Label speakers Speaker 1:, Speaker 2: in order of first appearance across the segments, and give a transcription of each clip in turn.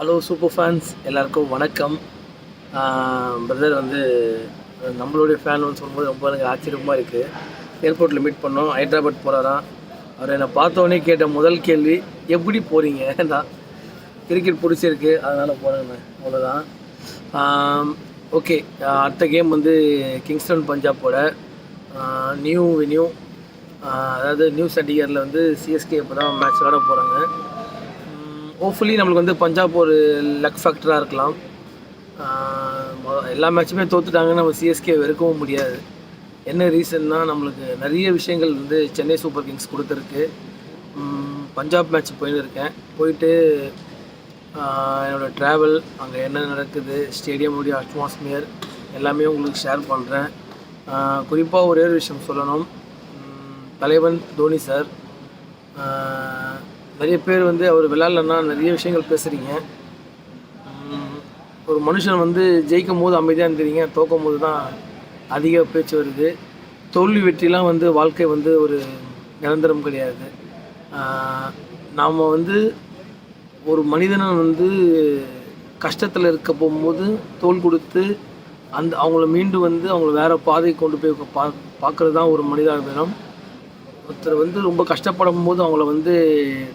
Speaker 1: Hello super fans எல்லாருக்கும் வணக்கம். Brother வந்து நம்மளுடைய ஃபேன் வந்து சொல்லும்போது ரொம்ப எனக்கு ஆச்சரியமாக இருக்குது ஏர்போர்ட்டில் மீட் பண்ணோம். ஹைதராபாத் போகிறாராம் அவர் என்னை பார்த்தோன்னே கேட்ட முதல் கேள்வி எப்படி போகிறீங்க தான் கிரிக்கெட் பிடிச்சிருக்கு. அதனால் போகிறேங்க அவ்வளோதான் ஓகே அடுத்த கேம் வந்து கிங்ஸ்டன் பஞ்சாப்போட. நியூ வென்யூ அதாவது நியூ சண்டிகரில் வந்து சிஎஸ்கே இப்போ தான் மேட்ச் விளாட போகிறாங்க ஹோப்ஃபுல்லி நம்மளுக்கு வந்து பஞ்சாப் ஒரு லக் ஃபேக்டராக இருக்கலாம். எல்லா மேட்சுமே தோத்துட்டாங்கன்னு நம்ம சிஎஸ்கே வெறுக்கவும் முடியாது. என்ன ரீசன்னா நம்மளுக்கு நிறைய விஷயங்கள் வந்து சென்னை சூப்பர் கிங்ஸ் கொடுத்துருக்கு. பஞ்சாப் மேட்ச் போயின்னு இருக்கேன். போயிட்டு என்னோடய ட்ராவல் அங்கே என்ன நடக்குது ஸ்டேடியமுடைய அட்மாஸ்பியர் எல்லாமே உங்களுக்கு ஷேர் பண்ணுறேன் குறிப்பாக ஒரே ஒரு விஷயம் சொல்லணும். தலைவன் தோனி சார் நிறைய பேர் வந்து அவர் விளையாடலன்னா நிறைய விஷயங்கள் பேசுகிறீங்க ஒரு மனுஷன் வந்து ஜெயிக்கும் போது அமைதியாக இருந்துறீங்க தோக்கும் போது தான் அதிக பேச்சு வருது. தோல்வி வெற்றிலாம் வந்து வாழ்க்கை வந்து ஒரு நிரந்தரம் கிடையாது. நாம் வந்து ஒரு மனிதனை வந்து கஷ்டத்தில் இருக்க போகும்போது தோல் கொடுத்து அந்த அவங்கள மீண்டும் வந்து அவங்கள வேறு பாதை கொண்டு போய் பா பார்க்குறது தான் ஒரு மனிதாபிமானம். ஒருத்தர் வந்து ரொம்ப கஷ்டப்படும் போது அவங்கள வந்து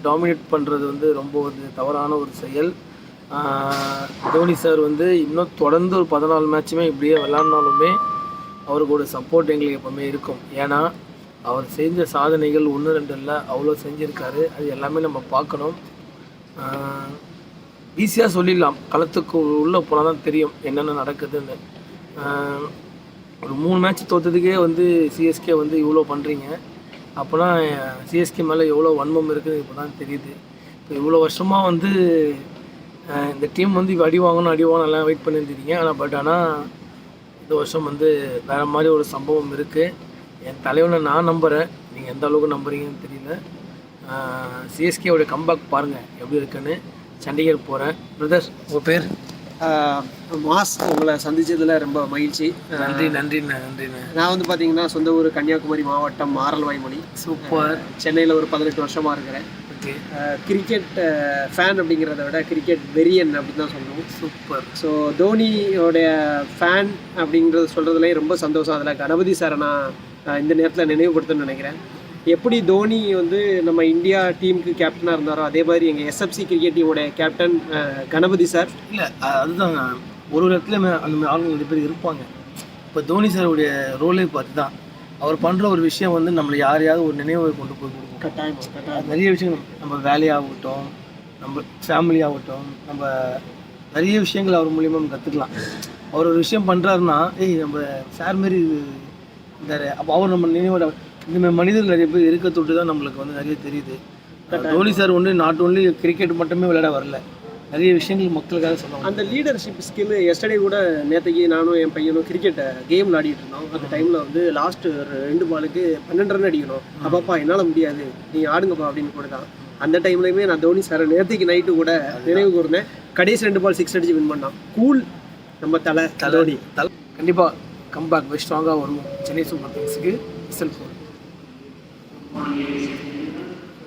Speaker 1: டாமினேட் பண்ணுறது வந்து ரொம்ப வந்து தவறான ஒரு செயல். தோனி சார் வந்து இன்னும் தொடர்ந்து ஒரு பதினாலு மேட்சுமே இப்படியே விளாட்னாலுமே அவருக்கு ஒரு சப்போர்ட் எங்களுக்கு எப்போவுமே இருக்கும். ஏன்னா அவர் செஞ்ச சாதனைகள் ஒன்று ரெண்டு இல்லை அவ்வளோ செஞ்சுருக்காரு. அது எல்லாமே நம்ம பார்க்கணும். ஈஸியாக சொல்லிடலாம். களத்துக்கு உள்ளே போனால் தான் தெரியும் என்னென்ன நடக்குதுன்னு. ஒரு மூணு மேட்ச் தோற்றதுக்கே வந்து சிஎஸ்கே வந்து இவ்வளோ பண்ணுறீங்க அப்போனா சிஎஸ்கே மேலே எவ்வளோ வன்மம் இருக்குது இப்போ தான் தெரியுது. இப்போ இவ்வளோ வருஷமாக வந்து இந்த டீம் வந்து இப்ப அடி வாங்கணும் அடி வாங்கணும் எல்லாம் வெயிட் பண்ணியிருந்தீங்க. ஆனால் பட் ஆனால் இந்த வருஷம் வந்து வேறு மாதிரி ஒரு சம்பவம் இருக்குது என் தலைவனை நான் நம்புகிறேன் நீங்கள் எந்த அளவுக்கு நம்புறீங்கன்னு தெரியல. சிஎஸ்கேவோட கம்பேக் பாருங்கள் எப்படி இருக்குன்னு. சண்டிகர் போகிறேன் பிரதர் உங்கள் பேர்?
Speaker 2: மாஸ் உங்களை சந்திச்சதுல ரொம்ப மகிழ்ச்சி.
Speaker 1: நன்றி நன்றிண்ணே நன்றிண்ணே
Speaker 2: நான் வந்து பார்த்தீங்கன்னா சொந்த ஊர் கன்னியாகுமரி மாவட்டம் மாரல்வாய்மொழி
Speaker 1: சூப்பர்.
Speaker 2: சென்னையில் ஒரு பதினெட்டு வருஷமாக இருக்கிறேன். கிரிக்கெட் ஃபேன் அப்படிங்கிறத விட கிரிக்கெட் வெறியன் அப்படின்னு தான் சொல்லணும்
Speaker 1: சூப்பர்.
Speaker 2: ஸோ தோனியோடைய ஃபேன் அப்படிங்கிறது சொல்கிறதுலேயே ரொம்ப சந்தோஷம். அதில் கணபதி சாரை நான் இந்த நேரத்தில் நினைவுபடுத்தணும்னு நினைக்கிறேன். எப்படி தோனி வந்து நம்ம இந்தியா டீமுக்கு கேப்டனாக இருந்தாரோ அதே மாதிரி எங்கள் எஸ்எஃப்சி கிரிக்கெட் டீமோட கேப்டன் கணபதி சார்
Speaker 1: இல்லை அதுதான் ஒரு ஒரு இடத்துல அந்த ஆளுங்க நிறைய பேர் இருப்பாங்க. இப்போ தோனி சாருடைய ரோலே பார்த்து தான் அவர் பண்ணுற ஒரு விஷயம் வந்து நம்மளை யாரையாவது ஒரு நினைவை கொண்டு போய் கொடுக்கும்.
Speaker 2: கட்டாயம் கட்டாயம்.
Speaker 1: நிறைய விஷயங்கள் நம்ம வேலையாகட்டும் நம்ம ஃபேமிலி ஆகட்டும் நம்ம நிறைய விஷயங்கள் அவர் மூலியமாக நம்ம கற்றுக்கலாம் அவர் ஒரு விஷயம் பண்ணுறாருன்னா ஏய் நம்ம சார் மாரி இருந்தார் அப்போ அவர் நம்ம நினைவோட இந்த மாதிரி மனிதர்கள் நிறைய பேர் இருக்க தொட்டு தான் நம்மளுக்கு வந்து நிறைய தெரியுது. தோனி சார் ஒன்று நாட் ஓன்லி கிரிக்கெட் மட்டுமே விளையாட வரல. நிறைய விஷயங்கள் மக்களுக்காக சொல்லுவாங்க
Speaker 2: அந்த லீடர்ஷிப் ஸ்கில் எஸ்டர்டே கூட நேற்றுக்கு நானும் என் பையனும் கிரிக்கெட் கேம் விளையாடிட்டு இருந்தோம். அந்த டைமில் வந்து லாஸ்ட் ஒரு ரெண்டு பாலுக்கு பன்னெண்டு ரன் அடிக்கணும். அப்பாப்பா என்னால் முடியாது. நீ ஆடுங்கப்பா அப்படின்னு கூட தான் அந்த டைம்லையுமே நான் தோனி சார் நேற்றுக்கு நைட்டு கூட நினைவு கூர்ந்தேன். கடைசி ரெண்டு பால் சிக்ஸ் அடிச்சு வின் பண்ணான். கூல் நம்ம தலை தலோடி
Speaker 1: தல. கண்டிப்பாக கம்பேக் ஸ்ட்ராங்காக வருவோம். சென்னை சூப்பர் கிங்ஸுக்கு 28